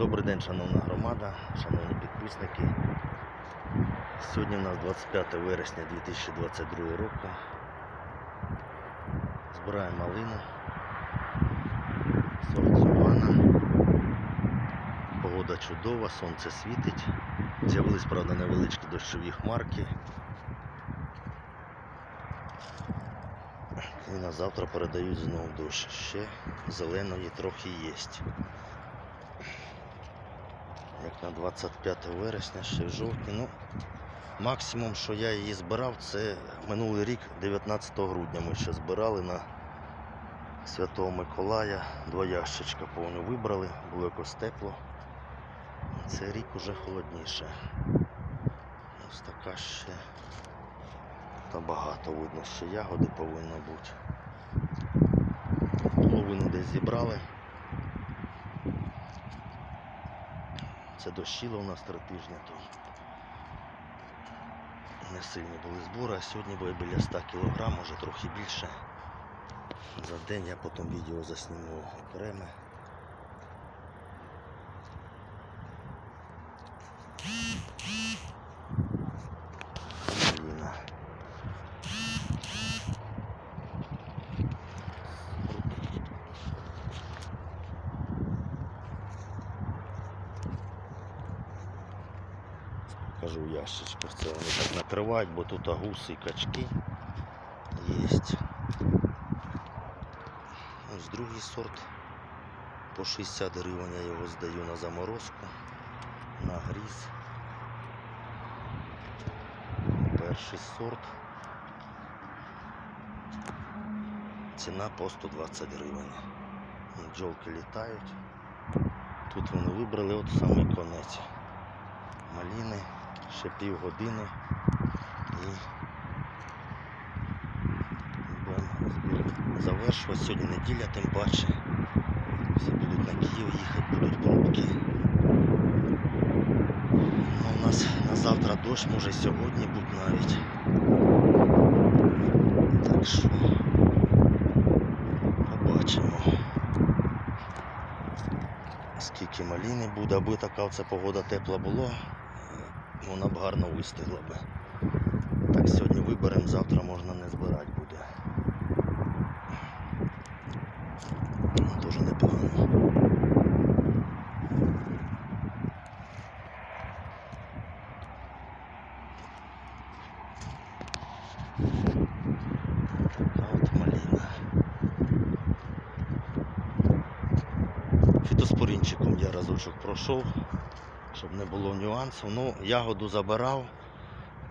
Добрий день, шановна громада, шановні підписники. Сьогодні у нас 25 вересня 2022 року. Збираємо малину. Сорт Сувана. Погода чудова, сонце світить. З'явились, правда, невеличкі дощові хмарки. І на завтра передають знову дощ. Ще зеленої трохи є. Як на 25 вересня, ще в жовтні. Ну, максимум, що я її збирав, це минулий рік, 19 грудня. Ми ще збирали на Святого Миколая. Два ящичка повню вибрали, було якось тепло. Цей рік уже холодніше. Ось така ще. Та багато видно, ще ягоди повинно бути. Половину десь зібрали. Це дощило у нас три тижні, то не сильні були збори, а сьогодні буде біля 100 кг, може трохи більше. За день я потім відео засніму окреме. Покажу в ящичках. Це вони так накривають, бо тут гуси і качки є. Ось другий сорт. По 60 гривень я його здаю на заморозку, на гріз. Перший сорт. Ціна по 120 гривень. Джолки літають. Тут вони вибрали от самий конець маліни, ще півгодини і будемо завершувати. Сьогодні неділя, тим паче. Всі будуть на Київ їхати, будуть пробки. Ну, у нас на завтра дощ, може сьогодні бути навіть. Так що побачимо. Скільки маліни буде, аби така оця погода тепла була, вона б гарно вистигла би. Так сьогодні виберемо, завтра можна не збирати буде. Дуже непогано. Фітоспорінчиком я разочок пройшов, щоб не було нюансів. Ну, ягоду забирав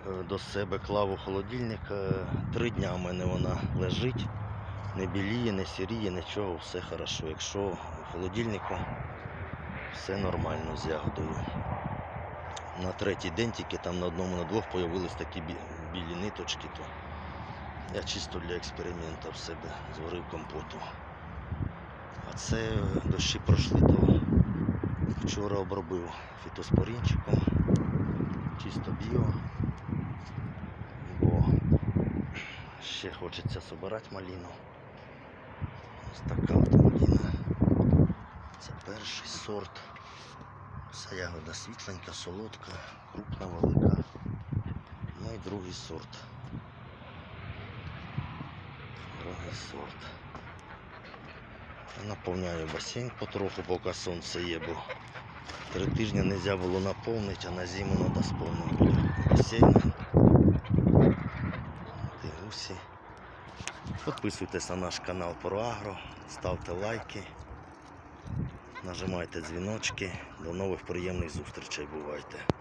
е, до себе, клав у холодильник. е, Три дня в мене вона лежить, не біліє, не сіріє, нічого, все хорошо. Якщо в холодильнику все нормально з ягодою. На третій день тільки там на одному, на двох появились такі білі ниточки, то я чисто для експерименту в себе зварив компоту. А це е, дощі пройшли, то вчора обробив фітоспорінчиком, чисто біо, бо ще хочеться собирати маліну. Ось така от маліна. Це перший сорт. Вся ягода світленька, солодка, крупна, велика. Ну і другий сорт. Другий сорт. Наповняю басейн потроху, поки сонце є, бо три тижні не можна було наповнити, а на зиму треба сповнити басейн. Гусі. Підписуйтесь на наш канал про Агро, ставте лайки, нажимайте дзвіночки. До нових приємних зустрічей. Бувайте!